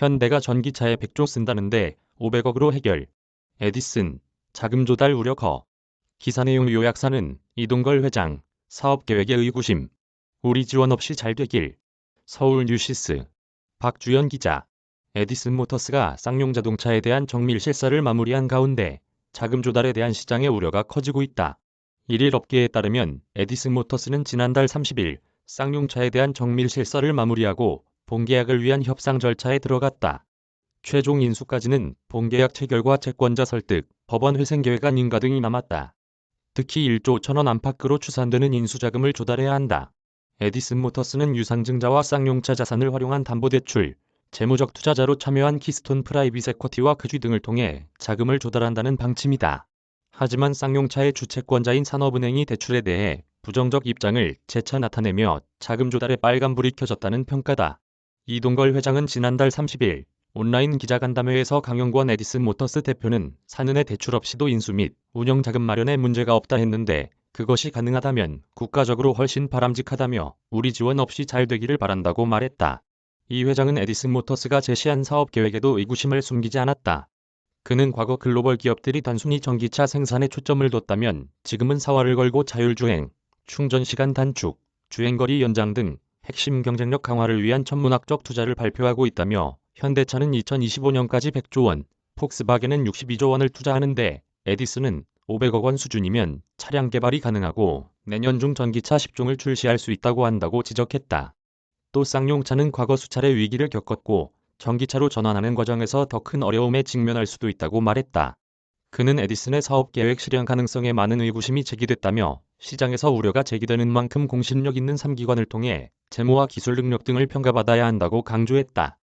현대가 전기차에 100조 쓴다는데 500억으로 해결. 에디슨, 자금 조달 우려 커. 기사 내용 요약사는 이동걸 회장, 사업 계획에 의구심. 우리 지원 없이 잘 되길. 서울 뉴시스. 박주연 기자. 에디슨 모터스가 쌍용 자동차에 대한 정밀 실사를 마무리한 가운데 자금 조달에 대한 시장의 우려가 커지고 있다. 1일 업계에 따르면 에디슨 모터스는 지난달 30일 쌍용차에 대한 정밀 실사를 마무리하고 본계약을 위한 협상 절차에 들어갔다. 최종 인수까지는 본계약 체결과 채권자 설득, 법원 회생 계획안 인가 등이 남았다. 특히 1조 1천원 안팎으로 추산되는 인수자금을 조달해야 한다. 에디슨 모터스는 유상증자와 쌍용차 자산을 활용한 담보대출, 재무적 투자자로 참여한 키스톤 프라이빗 에쿼티와 그쥐 등을 통해 자금을 조달한다는 방침이다. 하지만 쌍용차의 주채권자인 산업은행이 대출에 대해 부정적 입장을 재차 나타내며 자금 조달에 빨간불이 켜졌다는 평가다. 이동걸 회장은 지난달 30일 온라인 기자간담회에서 강영권 에디슨 모터스 대표는 사는의 대출 없이도 인수 및 운영 자금 마련에 문제가 없다 했는데 그것이 가능하다면 국가적으로 훨씬 바람직하다며 우리 지원 없이 잘 되기를 바란다고 말했다. 이 회장은 에디슨 모터스가 제시한 사업 계획에도 의구심을 숨기지 않았다. 그는 과거 글로벌 기업들이 단순히 전기차 생산에 초점을 뒀다면 지금은 사활을 걸고 자율주행, 충전 시간 단축, 주행거리 연장 등 핵심 경쟁력 강화를 위한 천문학적 투자를 발표하고 있다며 현대차는 2025년까지 100조 원, 폭스바겐은 62조 원을 투자하는데 에디슨은 500억 원 수준이면 차량 개발이 가능하고 내년 중 전기차 10종을 출시할 수 있다고 한다고 지적했다. 또 쌍용차는 과거 수차례 위기를 겪었고 전기차로 전환하는 과정에서 더 큰 어려움에 직면할 수도 있다고 말했다. 그는 에디슨의 사업 계획 실현 가능성에 많은 의구심이 제기됐다며 시장에서 우려가 제기되는 만큼 공신력 있는 3기관을 통해 재무와 기술 능력 등을 평가받아야 한다고 강조했다.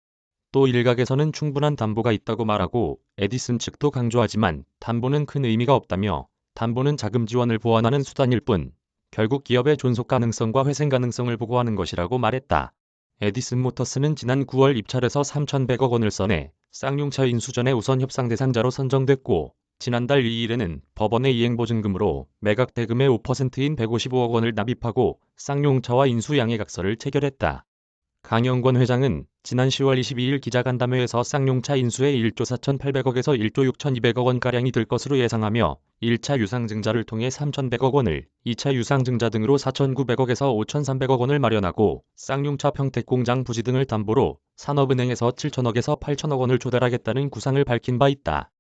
또 일각에서는 충분한 담보가 있다고 말하고 에디슨 측도 강조하지만 담보는 큰 의미가 없다며 담보는 자금 지원을 보완하는 수단일 뿐 결국 기업의 존속 가능성과 회생 가능성을 보고하는 것이라고 말했다. 에디슨 모터스는 지난 9월 입찰에서 3,100억 원을 써내 쌍용차 인수전의 우선 협상 대상자로 선정됐고 지난달 2일에는 법원의 이행보증금으로 매각 대금의 5%인 155억 원을 납입하고 쌍용차와 인수 양해각서를 체결했다. 강영권 회장은 지난 10월 22일 기자간담회에서 쌍용차 인수에 1조 4,800억에서 1조 6,200억 원가량이 들 것으로 예상하며 1차 유상증자를 통해 3,100억 원을, 2차 유상증자 등으로 4,900억에서 5,300억 원을 마련하고 쌍용차 평택공장 부지 등을 담보로 산업은행에서 7천억에서 8천억 원을 조달하겠다는 구상을 밝힌 바 있다.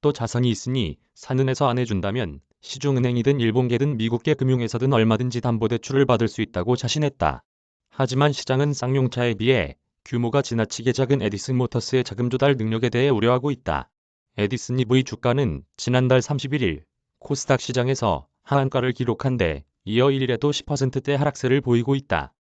또 자산이 있으니 산은에서 안 해준다면 시중은행이든 일본계든 미국계 금융회사든 얼마든지 담보대출을 받을 수 있다고 자신했다. 하지만 시장은 쌍용차에 비해 규모가 지나치게 작은 에디슨 모터스의 자금 조달 능력에 대해 우려하고 있다. 에디슨 EV 주가는 지난달 31일 코스닥 시장에서 하한가를 기록한 데 이어 1일에도 10%대 하락세를 보이고 있다.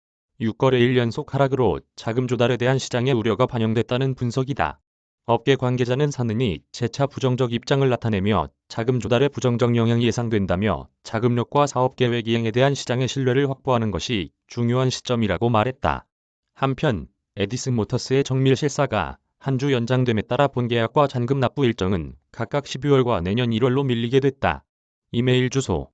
6거래일 연속 하락으로 자금 조달에 대한 시장의 우려가 반영됐다는 분석이다. 업계 관계자는 사는이 재차 부정적 입장을 나타내며 자금 조달에 부정적 영향이 예상된다며 자금력과 사업 계획 이행에 대한 시장의 신뢰를 확보하는 것이 중요한 시점이라고 말했다. 한편 에디슨 모터스의 정밀 실사가 한 주 연장됨에 따라 본계약과 잔금 납부 일정은 각각 12월과 내년 1월로 밀리게 됐다. 이메일 주소